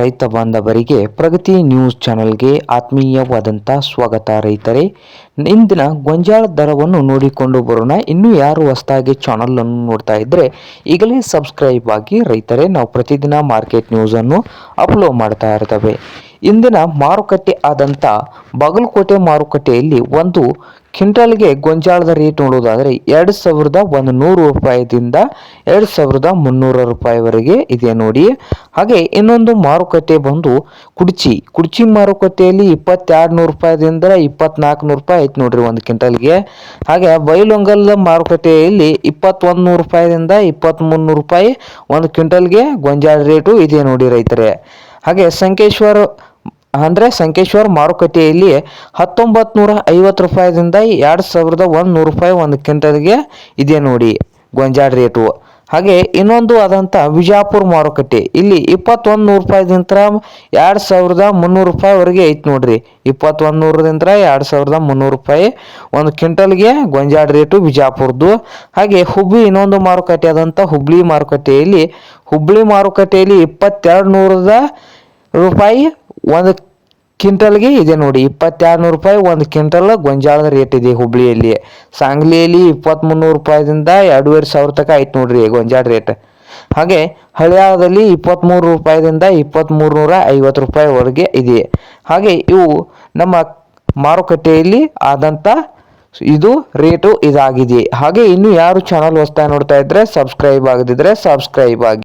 ರೈತ ಬಾಂಧವರಿಗೆ ಪ್ರಗತಿ ನ್ಯೂಸ್ ಚಾನೆಲ್ಗೆ ಆತ್ಮೀಯವಾದಂಥ ಸ್ವಾಗತ ರೈತರೇ. ಇಂದಿನ ಗೊಂಜಾಳ ದರವನ್ನು ನೋಡಿಕೊಂಡು ಬರೋಣ. ಇನ್ನೂ ಯಾರು ಹೊಸದಾಗಿ ಚಾನಲನ್ನು ನೋಡ್ತಾ ಇದ್ದರೆ ಈಗಲೇ ಸಬ್ಸ್ಕ್ರೈಬ್ ಆಗಿ ರೈತರೇ, ನಾವು ಪ್ರತಿದಿನ ಮಾರ್ಕೆಟ್ ನ್ಯೂಸನ್ನು ಅಪ್ಲೋಡ್ ಮಾಡ್ತಾ ಇರ್ತವೆ. ಇಂದಿನ ಮಾರುಕಟ್ಟೆ ಆದಂಥ ಬಾಗಲಕೋಟೆ ಮಾರುಕಟ್ಟೆಯಲ್ಲಿ ಒಂದು ಕ್ವಿಂಟಲ್ಗೆ ಗೊಂಜಾಳದ ರೇಟ್ ನೋಡೋದಾದರೆ ಎರಡು ಸಾವಿರದ ಒಂದು ನೂರು ರೂಪಾಯಿದಿಂದ ಎರಡು ಸಾವಿರದ ಮುನ್ನೂರ ರೂಪಾಯಿವರೆಗೆ ಇದೆ ನೋಡಿ. ಹಾಗೆ ಇನ್ನೊಂದು ಮಾರುಕಟ್ಟೆ ಬಂದು ಕುಡ್ಚಿ. ಕುಡ್ಚಿ ಮಾರುಕಟ್ಟೆಯಲ್ಲಿ ಇಪ್ಪತ್ತೆರಡು ನೂರು ರೂಪಾಯಿದಿಂದ ಇಪ್ಪತ್ನಾಲ್ಕು ನೂರು ರೂಪಾಯಿ ಐತೆ ನೋಡ್ರಿ ಒಂದು ಕ್ವಿಂಟಲ್ಗೆ. ಹಾಗೆ ಬೈಲೊಂಗಲ್ ಮಾರುಕಟ್ಟೆಯಲ್ಲಿ ಇಪ್ಪತ್ತೊಂದು ನೂರು ರೂಪಾಯಿದಿಂದ ಇಪ್ಪತ್ತ್ಮೂರು ನೂರು ರೂಪಾಯಿ ಒಂದು ಕ್ವಿಂಟಲ್ಗೆ ಗೊಂಜಾಳ ರೇಟು ಇದೆ ನೋಡಿ ರೈತರೇ. ಹಾಗೆ ಸಂಕೇಶ್ವರ, ಅಂದರೆ ಸಂಕೇಶ್ವರ ಮಾರುಕಟ್ಟೆಯಲ್ಲಿ ಹತ್ತೊಂಬತ್ತು ನೂರ ಐವತ್ತು ರೂಪಾಯಿದಿಂದ ಎರಡು ಸಾವಿರದ ಒಂದು ನೂರು ರೂಪಾಯಿ ಒಂದು ಕ್ವಿಂಟಲ್ಗೆ ಇದೆ ನೋಡಿ ಗೊಂಜಾಳ ರೇಟು. ಹಾಗೆ ಇನ್ನೊಂದು ಆದಂಥ ವಿಜಾಪುರ ಮಾರುಕಟ್ಟೆ, ಇಲ್ಲಿ ಇಪ್ಪತ್ತೊಂದು ನೂರು ರೂಪಾಯಿದಿಂದ ಎರಡು ಸಾವಿರದ ಮುನ್ನೂರು ರೂಪಾಯಿವರೆಗೆ ಐತೆ ನೋಡ್ರಿ. ಇಪ್ಪತ್ತೊಂದು ನೂರದಿಂದ ಎರಡು ಸಾವಿರದ ಮುನ್ನೂರು ರೂಪಾಯಿ ಒಂದು ಕ್ವಿಂಟಲ್ಗೆ ಗೊಂಜಾಳ ರೇಟು ವಿಜಾಪುರದ್ದು ಹಾಗೆ ಹುಬ್ಬಳ್ಳಿ ಇನ್ನೊಂದು ಮಾರುಕಟ್ಟೆ ಆದಂಥ ಹುಬ್ಬಳ್ಳಿ ಮಾರುಕಟ್ಟೆಯಲ್ಲಿ ಹುಬ್ಬಳ್ಳಿ ಮಾರುಕಟ್ಟೆಯಲ್ಲಿ ಇಪ್ಪತ್ತೆರಡು ನೂರದ ರೂಪಾಯಿ ಒಂದು ಕ್ವಿಂಟಲ್ಗೆ ಇದೆ ನೋಡಿ ಇಪ್ಪತ್ತೆರಡು ನೂರು ರೂಪಾಯಿ ಒಂದು ಕ್ವಿಂಟಲ್ ಗೊಂಜಾಳದ ರೇಟ್ ಇದೆ ಹುಬ್ಳಿಯಲ್ಲಿ. ಸಾಂಗ್ಲಿಯಲ್ಲಿ ಇಪ್ಪತ್ತ್ಮೂನ್ನೂರು ರೂಪಾಯಿದಿಂದ ಎರಡೂವರೆ ಸಾವಿರ ತನಕ ಆಯ್ತು ನೋಡ್ರಿ ಗೊಂಜಾಳ ರೇಟ್ ಹಾಗೆ ಹಳಿಯಾಳದಲ್ಲಿ ಇಪ್ಪತ್ತ್ಮೂರು ರೂಪಾಯಿದಿಂದ ಇಪ್ಪತ್ತ್ಮೂರು ನೂರ ಐವತ್ತು ರೂಪಾಯಿವರೆಗೆ ಇದೆ. ಹಾಗೆ ಇವು ನಮ್ಮ ಮಾರುಕಟ್ಟೆಯಲ್ಲಿ ಆದಂಥ ಇದು ರೇಟು ಇದಾಗಿದೆ. ಹಾಗೆ ಇನ್ನು ಯಾರು ಚಾನಲ್ ಹೊಸ್ತಾ ನೋಡ್ತಾ ಇದ್ರೆ ಸಬ್ಸ್ಕ್ರೈಬ್ ಆಗದಿದ್ರೆ ಸಬ್ಸ್ಕ್ರೈಬ್ ಆಗಿ.